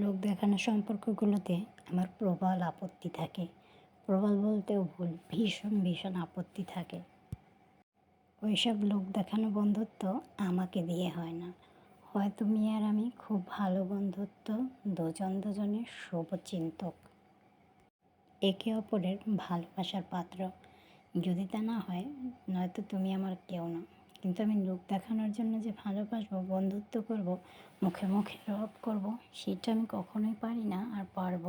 লোক দেখানো সম্পর্কগুলোতে আমার প্রবল আপত্তি থাকে। প্রবল বলতেও ভুল, ভীষণ ভীষণ আপত্তি থাকে। ওইসব লোক দেখানো বন্ধুত্ব আমাকে দিয়ে হয় না। হয় তুমি আর আমি খুব ভালো বন্ধুত্ব, দুজন দুজনের শুভচিন্তক। একে অপরের ভালোবাসার পাত্র। যদি তা না হয়, নয়তো তুমি আমার কেউ না। কিন্তু আমি লোক দেখানোর জন্য যে ভালোবাসবো, বন্ধুত্ব করব, মুখে মুখে রব করব, সেটা আমি কখনোই পারি না আর পারব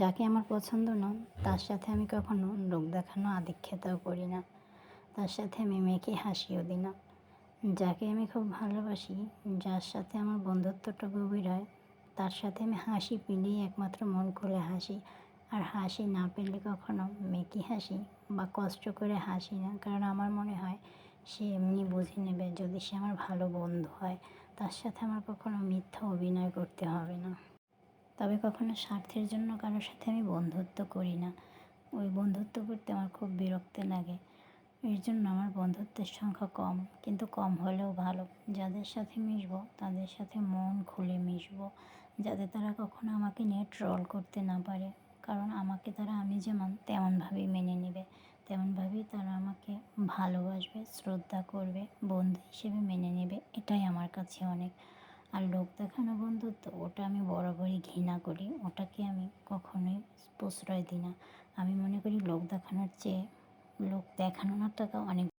যাকে আমার পছন্দ না, তার সাথে আমি কখনো লোক দেখানো আদিক্ষেতাও করি না। তার সাথে আমি মেয়েকে হাসিও দিই না। যাকে আমি খুব ভালোবাসি, যার সাথে আমার বন্ধুত্বটা গভীর হয়, তার সাথে আমি হাসি পেলেই একমাত্র মন খুলে হাসি। আর হাসি না পেলে কখনো মেকি হাসি বা কষ্ট করে হাসি না, কারণ আমার মনে হয় সে এমনি বুঝে নেবে যদি সে আমার ভালো বন্ধু হয়, তার সাথে আমার কখনো মিথ্যা অভিনয় করতে হবে না। তবে কখনো স্বার্থের জন্য কারোর সাথে আমি বন্ধুত্ব করি না। ওই বন্ধুত্ব করতে আমার খুব বিরক্তি লাগে। এর জন্য আমার বন্ধুত্বের সংখ্যা কম, কিন্তু কম হলেও ভালো। যাদের সাথে মিশবো, তাদের সাথে মন খুলে মিশবো, যাতে তারা কখনো আমাকে নিয়ে ট্রল করতে না পারে। কারণ আমাকে তারা আমি যেমন তেমনভাবেই মেনে নেবে, তেমনভাবেই তারা আমাকে ভালোবাসবে, শ্রদ্ধা করবে, বন্ধু হিসেবে মেনে নেবে, এটাই আমার কাছে অনেক। আর লোক দেখানো বন্ধুত্ব, ওটা আমি বরাবরই ঘৃণা করি, ওটাকে আমি কখনোই প্রশ্রয় দিই না। আমি মনে করি লোক দেখানোর চেয়ে লোক দেখানোর টাকা অনেক